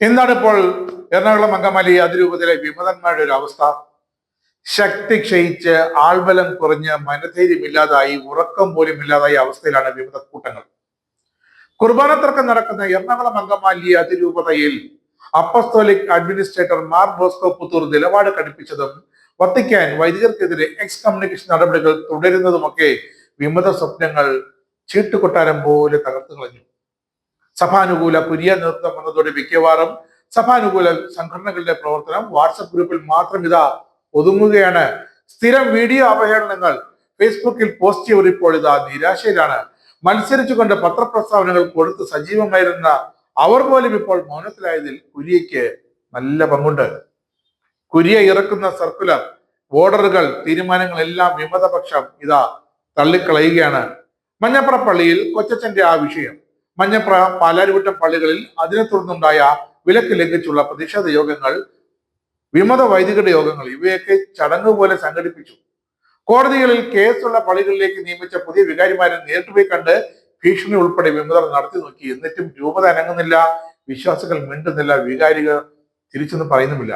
എന്താണ് ഇപ്പോൾ എറണാകുളം അങ്കമാലി അതിരൂപതയിലെ വിമതന്മാരുടെ ഒരു അവസ്ഥ. ശക്തി ക്ഷയിച്ച് ആൾബലം കുറഞ്ഞ് മനധൈര്യമില്ലാതായി ഉറക്കം പോലും ഇല്ലാതായ അവസ്ഥയിലാണ് വിമത കൂട്ടങ്ങൾ കുർബാന തർക്കം നടക്കുന്ന Ernakulam Angamaly അതിരൂപതയിൽ apostolic administrator Mar Bosco Puthur നിലപാട് കടുപ്പിച്ചതും വത്തിക്കാൻ വൈദികർക്കെതിരെ എക്സ് കമ്മ്യൂണിക്കേഷൻ നടപടികൾ തുടരുന്നതുമൊക്കെ വിമത സ്വപ്നങ്ങൾ ചീട്ടുകൊട്ടാരം പോലെ തകർത്തു കളഞ്ഞു. സഭാനുകൂല പുരിയ നേതൃത്വം വന്നതോടെ മിക്കവാറും സഭാനുകൂല സംഘടനകളുടെ പ്രവർത്തനം വാട്സപ്പ് ഗ്രൂപ്പിൽ മാത്രം ഇതാ ഒതുങ്ങുകയാണ്. സ്ഥിരം വീഡിയോ അവഹേളനങ്ങൾ ഫേസ്ബുക്കിൽ പോസ്റ്റ് ചെയ്തവർ ഇപ്പോൾ ഇതാ നിരാശയിലാണ്. മത്സരിച്ചുകൊണ്ട് പത്രപ്രസ്താവനകൾ കൊടുത്ത് സജീവമായിരുന്ന അവർ പോലും ഇപ്പോൾ മൗനത്തിലായതിൽ കുര്യയ്ക്ക് നല്ല പങ്കുണ്ട്. കുരിയ ഇറക്കുന്ന സർക്കുലർ ഓർഡറുകൾ തീരുമാനങ്ങളെല്ലാം വിമതപക്ഷം ഇതാ തള്ളിക്കളയുകയാണ്. മഞ്ഞപ്ര പള്ളിയിൽ കൊച്ചച്ചന്റെ ആ വിഷയം മഞ്ഞപ്ര പാലാരിവട്ടം പള്ളികളിൽ അതിനെ തുടർന്നുണ്ടായ വിലക്ക് ലംഘിച്ചുള്ള പ്രതിഷേധ യോഗങ്ങൾ വിമത വൈദികരുടെ യോഗങ്ങൾ ഇവയൊക്കെ ചടങ്ങ് പോലെ സംഘടിപ്പിച്ചു. കോടതികളിൽ കേസുള്ള പള്ളികളിലേക്ക് നിയമിച്ച പുതിയ വികാരിമാരെ നേരിട്ട് പോയി കണ്ട് ഭീഷണി ഉൾപ്പെടെ വിമതർ നടത്തി നോക്കി. എന്നിട്ടും രൂപത അനങ്ങുന്നില്ല വിശ്വാസികൾ മിണ്ടുന്നില്ല വികാരികൾ തിരിച്ചൊന്നും പറയുന്നുമില്ല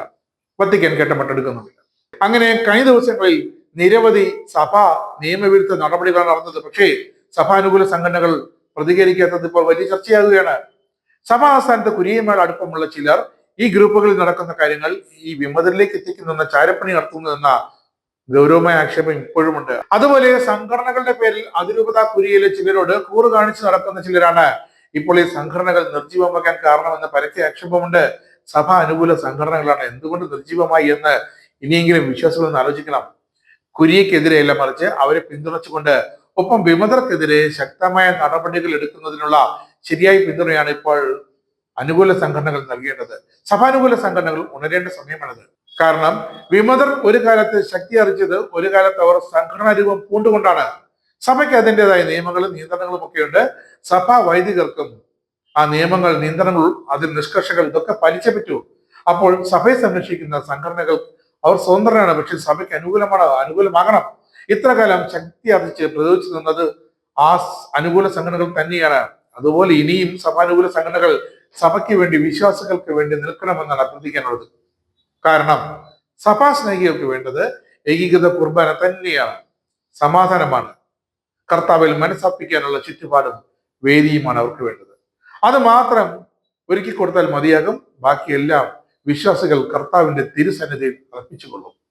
വത്തിക്കാൻ കേട്ട മട്ടെടുക്കുന്നുമില്ല. അങ്ങനെ കഴിഞ്ഞ ദിവസങ്ങളിൽ നിരവധി സഭ നിയമവിരുദ്ധ നടപടികളാണ് നടന്നത്. പക്ഷേ സഭാനുകൂല സംഘടനകൾ പ്രതികരിക്കാത്തത് ഇപ്പോൾ വലിയ ചർച്ചയാകുകയാണ് സഭാ ആസ്ഥാനത്ത് കുരിയുമായി അടുപ്പമുള്ള ചിലർ ഈ ഗ്രൂപ്പുകളിൽ നടക്കുന്ന കാര്യങ്ങൾ ഈ വിമതരിലേക്ക് എത്തിക്കുന്ന ചാരപ്പണി നടത്തുന്നതെന്ന ഗൗരവമായ ആക്ഷേപം ഇപ്പോഴുമുണ്ട്. അതുപോലെ സംഘടനകളുടെ പേരിൽ അതിരൂപത കുരിയിലെ ചിലരോട് കൂറ് കാണിച്ച് നടക്കുന്ന ചിലരാണ് ഇപ്പോൾ ഈ സംഘടനകൾ നിർജീവമാക്കാൻ കാരണമെന്ന് പരക്കെ ആക്ഷേപമുണ്ട്. സഭ അനുകൂല സംഘടനകളാണ് എന്തുകൊണ്ട് നിർജീവമായി എന്ന് ഇനിയെങ്കിലും വിശ്വാസികളൊന്ന് ആലോചിക്കണം. കുരിയക്കെതിരെയല്ല മറിച്ച് അവരെ പിന്തുണച്ചുകൊണ്ട് ഒപ്പം വിമതർക്കെതിരെ ശക്തമായ നടപടികൾ എടുക്കുന്നതിനുള്ള ശരിയായ പിന്തുണയാണ് ഇപ്പോൾ അനുകൂല സംഘടനകൾ നൽകേണ്ടത്. സഭാനുകൂല സംഘടനകൾ ഉണരേണ്ട സമയമാണത്. കാരണം വിമതർ ഒരു കാലത്ത് ശക്തി അറിയിച്ചത് ഒരു കാലത്ത് അവർ സംഘടനാ രൂപം പൂണ്ടുകൊണ്ടാണ്. സഭയ്ക്ക് അതിന്റെതായ നിയമങ്ങളും നിയന്ത്രണങ്ങളും ഒക്കെയുണ്ട്. സഭാ വൈദികർക്കും ആ നിയമങ്ങൾ നിയന്ത്രണങ്ങൾ അതിൽ നിഷ്കർഷകൾ ഇതൊക്കെ പാലിച്ചേ പറ്റൂ അപ്പോൾ സഭയെ സംരക്ഷിക്കുന്ന സംഘടനകൾ അവർ സ്വതന്ത്രരാണ്. പക്ഷെ സഭയ്ക്ക് അനുകൂലമാണ് അനുകൂലമാകണം. ഇത്ര കാലം ശക്തി അർജിച്ച് പ്രതിരോധിച്ചു നിന്നത് ആ അനുകൂല സംഘടനകൾ തന്നെയാണ്. അതുപോലെ ഇനിയും സഭാനുകൂല സംഘടനകൾ സഭയ്ക്ക് വേണ്ടി വിശ്വാസികൾക്ക് വേണ്ടി നിൽക്കണമെന്നാണ് അഭ്യർത്ഥിക്കാനുള്ളത്. കാരണം സഭാ സ്നേഹികൾക്ക് വേണ്ടത് ഏകീകൃത കുർബാന തന്നെയാണ്. സമാധാനമാണ്. കർത്താവിൽ മനസ്സർപ്പിക്കാനുള്ള ചുറ്റുപാടും വേദിയുമാണ് അവർക്ക് വേണ്ടത്. അത് മാത്രം ഒരുക്കി കൊടുത്താൽ മതിയാകും. ബാക്കിയെല്ലാം വിശ്വാസികൾ കർത്താവിന്റെ തിരുസന്നിധിയിൽ അർപ്പിച്ചുകൊള്ളും.